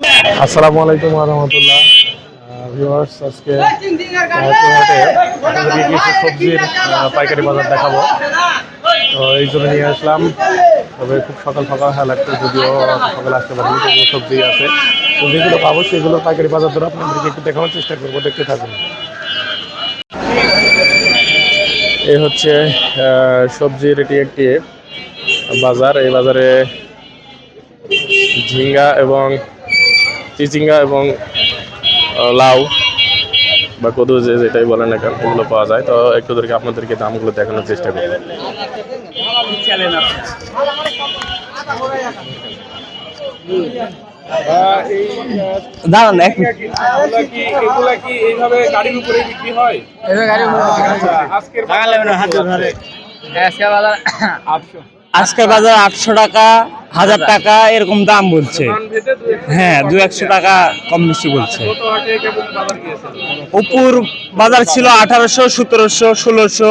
আসসালামু আলাইকুম রহমতুল্লাহ। ভিউয়ার্স আজকে সবজির পাইকারি বাজার দেখাবো। তো এই জন্য নিয়ে আসলাম। তবে খুব সকাল সকাল হ্যাঁ লাগতো যদিও সকালে আসতে পারিনি সবজি আছে। তো যেগুলো পাবো সেগুলো পাইকারি বাজার ধরে আপনাদেরকে একটু দেখানোর চেষ্টা করব, দেখতে থাকুন। এই হচ্ছে সবজির এটি একটি বাজার। এই বাজারে ঝিঙ্গা এবং চিচিঙ্গা এবং লাউ বা কদু যে যেটাই বলেন না কেন এগুলো পাওয়া যায়। তো একটু ধরে আপনাদেরকে দামগুলো দেখানোর চেষ্টা করব দাঁড়ান এক এগুলা কি এগুলা কি এইভাবে গাড়ির উপরে বিক্রি হয়? আচ্ছা, আজকের আটশো। আজকের বাজার আটশো টাকা, হাজার টাকা, এরকম দাম বলছে। হ্যাঁ দু একশো টাকা কম বেশি বলছে। উপর বাজার ছিল আঠারোশো, সতেরোশো, ষোলোশো।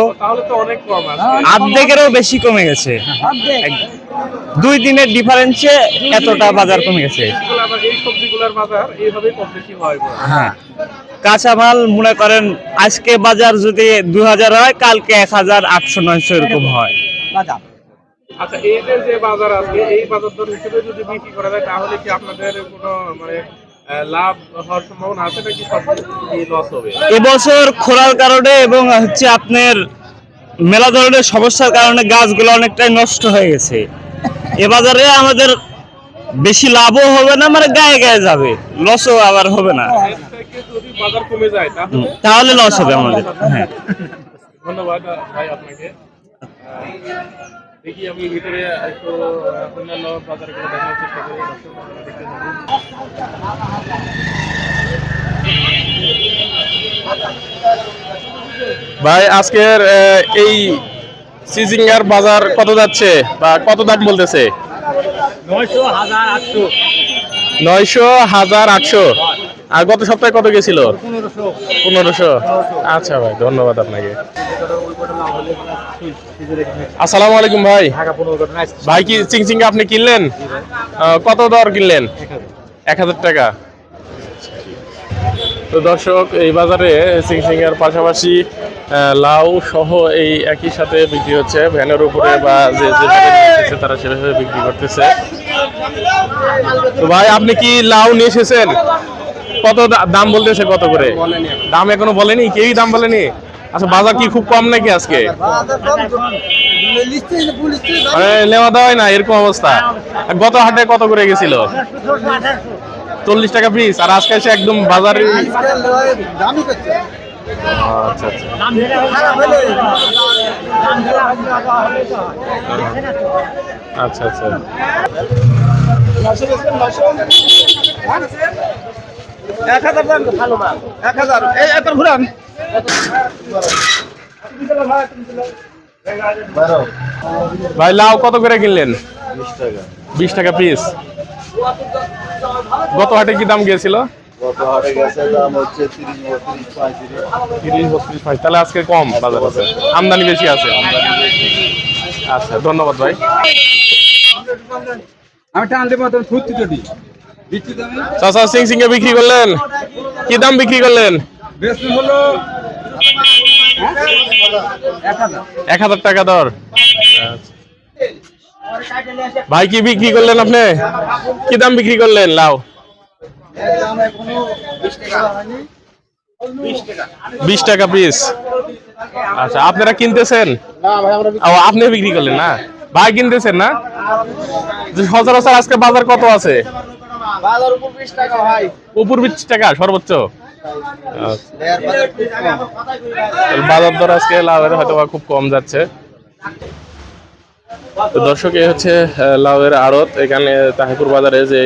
আর্ধেকেরও বেশি কমে গেছে। দুই দিনের ডিফারেন্সে এতটা বাজার কমে গেছে। হ্যাঁ। কাঁচামাল মনে করেন, আজকে বাজার যদি দু হাজার হয়, কালকে এক হাজার আটশো নয়শো এরকম হয়। আচ্ছা এইটার যে বাজার আছে এই বাজার দর হিসেবে যদি বিক্রি করা যায় তাহলে কি আপনাদের কোনো মানে লাভ হওয়ার সম্ভাবনা আছে নাকি সব লস হবে? এবছর খোলার কারণে এবং হচ্ছে আপনার মেলা ধরনের সমস্যার কারণে গাছগুলো অনেকটাই নষ্ট হয়ে গেছে। এ বাজারে আমাদের বেশি লাভও হবে না মানে গায়ে গায়ে যাবে। লসও আবার হবে না। যায় তাহলে লস হবে আমাদের হ্যাঁ। ধন্যবাদ ভাই আপনাকে। দেখি আমি ভিতরে একটু অন্যান্য বাজারগুলো দেখানোর চেষ্টা করি দেখতে ভাই আজকের এই সিজিঙ্গার বাজার কত যাচ্ছে বা কত দাম বলতেছে? নয়শো হাজার আটশো। নয়শো হাজার আটশো। আর গত সপ্তাহে কত গেছিল? পনেরোশো। আচ্ছা ভাই ধন্যবাদ আপনাকে। আসসালামু আলাইকুম ভাই। ভাই কি চিংচিঙ্গা আপনি কিনলেন? কত দর কিনলেন? এক হাজার। টাকা। তো দর্শক এই বাজারে চিংচিঙ্গার পাশাপাশি লাউ সহ এই একই সাথে বিক্রি হচ্ছে। ভ্যানের উপরে বা যে যেভাবে তারা সেভাবে বিক্রি করতেছে। তো ভাই আপনি কি লাউ নিয়ে এসেছেন? কত দাম বলতেছে কত করে? দাম এখনও বলেনি? কেউই দাম বলেনি? আচ্ছা বাজার কি খুব কম নাকি আজকে? নেওয়া দেওয়া হয় না, এরকম অবস্থা। গত হাটে কত করে গেছিল? চল্লিশ টাকা পিস আর আজকে এসে একদম বাজারে আচ্ছা আচ্ছা। আচ্ছা আচ্ছা। ভাই লাউ কত করে কিনলেন? বিশ টাকা। পিস গত হাটে কি দাম গিয়েছিল? তাহলে আজকে কম বাজার আছে। আমদানি বেশি আছে। আচ্ছা ধন্যবাদ ভাই। আমি টান দেবো তুমি ফুটছি যদি। দিচ্ছি তুমি চাচা সিং সিং এ বিক্রি করলেন? কি দাম বিক্রি করলেন? এক হাজার টাকা দর। ভাই কি বিক্রি করলেন আপনি? কি দাম বিক্রি করলেন? লাউ বিশ টাকা পিস। আচ্ছা আপনারা কিনতেছেন? ও আপনি বিক্রি করলেন না? ভাই কিনতেছেন না? সচরাচর আজকে বাজার কত আছে? উপর বিশ টাকা, সর্বোচ্চ। বাজার দর আজকে লাউয়ের হয়তো খুব কম যাচ্ছে। দর্শক, এই হচ্ছে লাউয়ের আড়ত। এখানে তাহিপুর বাজারে যে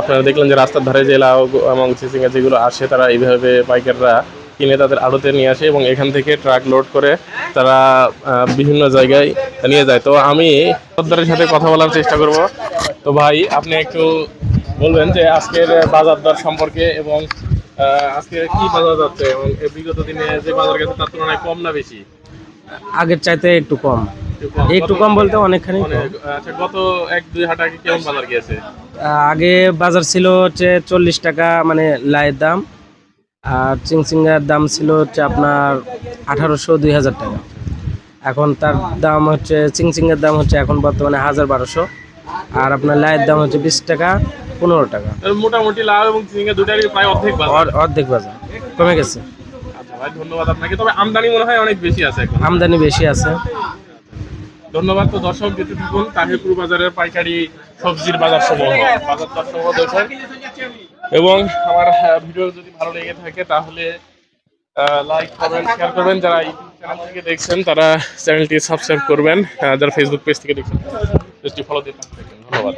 আপনারা দেখলেন যে রাস্তার ধারে যে লাউ এবং চিচিঙ্গা যেগুলো আসে, তারা এইভাবে পাইকাররা কিনে তাদের আড়তে নিয়ে আসে এবং এখান থেকে ট্রাক লোড করে তারা বিভিন্ন জায়গায় নিয়ে যায়। তো আমি সর্দারের সাথে কথা বলার চেষ্টা করব। তো ভাই, আপনি একটু বলবেন যে আজকের বাজার দর সম্পর্কে এবং আজকে কি বাজার যাচ্ছে এবং বিগত দিনে যে বাজার গেছে তার তুলনায় কম না বেশি? আগের চাইতে একটু কম। একটু কম। বলতে অনেকখানি আচ্ছা গত এক দুই হাট আগে কেমন বাজার গিয়েছে? আগে বাজার ছিল হচ্ছে চল্লিশ টাকা মানে লাইয়ের দাম। আর চিংচিঙ্গার দাম ছিল হচ্ছে আপনার আঠারোশো দুই হাজার টাকা। এখন তার দাম হচ্ছে চিংচিঙ্গার দাম হচ্ছে এখন বর্তমানে হাজার বারোশো। আর আপনার লাইয়ের দাম হচ্ছে বিশ টাকা পনেরো টাকা। মোটামুটি লাউ এবং চিচিঙ্গা দুটারই প্রায় অর্ধেক বাজার। অর্ধেক বাজার। কমে গেছে। আচ্ছা ভাই ধন্যবাদ আপনাকে। তবে আমদানি মনে হয় অনেক বেশি আছে এখন। আমদানি বেশি আছে। ধন্যবাদ তো দর্শক যেতে থাকুন তাহিরপুর বাজারের পাইকারি সবজির বাজার সমূহ বাজার দর সমূহ দেখেন। এবং আমার ভিডিও যদি ভালো লেগে থাকে তাহলে লাইক কমেন্ট শেয়ার করবেন। যারা ইউটিউব চ্যানেল থেকে দেখছেন তারা চ্যানেলটি সাবস্ক্রাইব করবেন। যারা ফেসবুক পেজ থেকে দেখছেন পেজটি ফলো দিয়ে থাকবেন। ধন্যবাদ